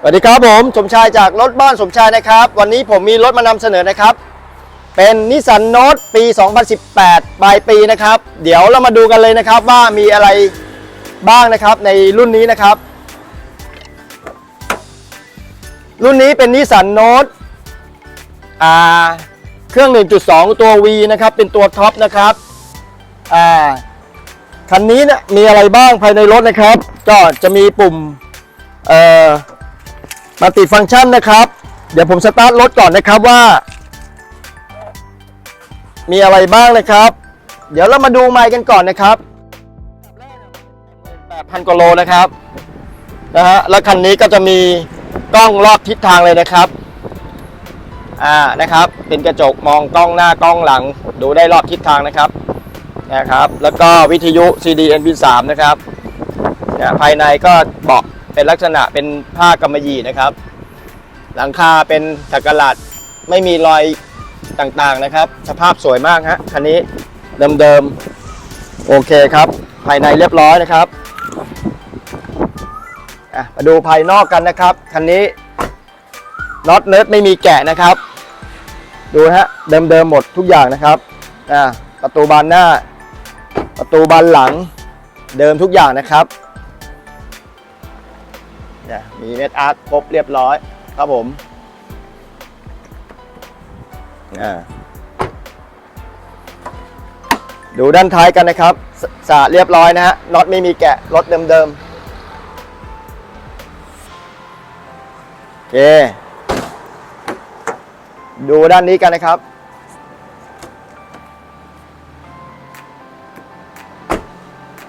สวัสดีครับผมสมชายจากรถบ้านสมชายนะครับ วันนี้ผมมีรถมานำเสนอนะครับ เป็นนิสสันโน e ปี 2018 ปลายปีนะครับ เดี๋ยวเรามาดูกันเลยนะครับว่ามีอะไรบ้างนะครับในรุ่นนี้นะครับ รุ่นนี้เป็นนิสสันโน e อ่าเครื่อง 1.2 ตัว V นะครับ เป็นตัวท็อปนะครับอ่าคันนี้เนี่ยมีอะไรบ้างภายในรถนะครับ ก็จะมีปุ่มเอ่อ มัลติดฟังก์ชันนะครับ เดี๋ยวผมสตาร์ทรถก่อนนะครับว่า มีอะไรบ้างนะครับ เดี๋ยวเรามาดูไมค์กันก่อนนะครับ8,000กว่าโลนะครับนะฮะแล้วคันนี้ก็จะมีกล้องรอบทิศทางเลยนะครับอ่านะครับ เป็นกระจกมองกล้องหน้ากล้องหลัง ดูได้รอบทิศทางนะครับนะครับ แล้วก็วิทยุ CD NP3 นะครับเนี่ยภายในก็บอก เป็นลักษณะเป็นผ้ากำมะหยี่นะครับ หลังคาเป็นสักกะหลัดไม่มีรอยต่างๆนะครับ สภาพสวยมากฮะคันนี้เดิมๆโอเคครับ ภายในเรียบร้อยนะครับมาดูภายนอกกันนะครับคันนี้น็อตเนิร์ดไม่มีแกะนะครับ ดูฮะเดิมๆหมดทุกอย่างนะครับประตูบานหน้า ประตูบานหลังเดิมทุกอย่างนะครับ เนี่ยมีเม็ดอาร์ตครบเรียบร้อยครับผมดูด้านท้ายกันนะครับสสะเรียบร้อยนะฮะน็อตไม่มีแกะรถเดิมๆโอเค ดูด้านนี้กันนะครับ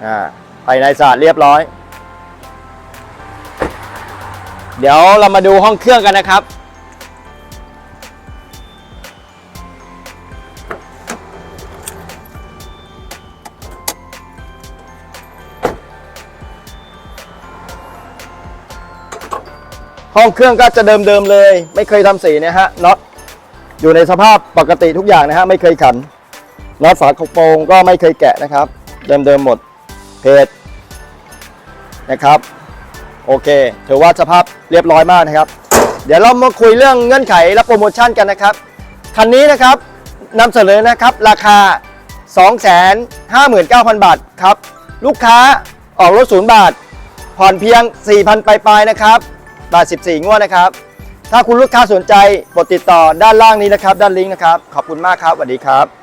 อ่าภายในสะอาดเรียบร้อย เดี๋ยวเรามาดูห้องเครื่องกันนะครับ ห้องเครื่องก็จะเดิมๆเลย ไม่เคยทำสีนะฮะน็อตอยู่ในสภาพปกติทุกอย่างนะฮะไม่เคยขันน็อตฝากระโปรงก็ไม่เคยแกะนะครับ เดิมๆหมดเพจนะครับ โอเคถือว่าสภาพเรียบร้อยมากนะครับ เดี๋ยวเรามาคุยเรื่องเงื่อนไขและโปรโมชั่นกันนะครับ คันนี้นะครับนำเสนอนะครับราคา 259,000 บาทครับ ลูกค้าออกรถศูนย์บาท ผ่อนเพียง 4,000 ปลายๆนะครับบาท 14 งวดนะครับ ถ้าคุณลูกค้าสนใจกดติดต่อด้านล่างนี้นะครับ ด้านลิงก์นะครับ ขอบคุณมากครับสวัสดีครับ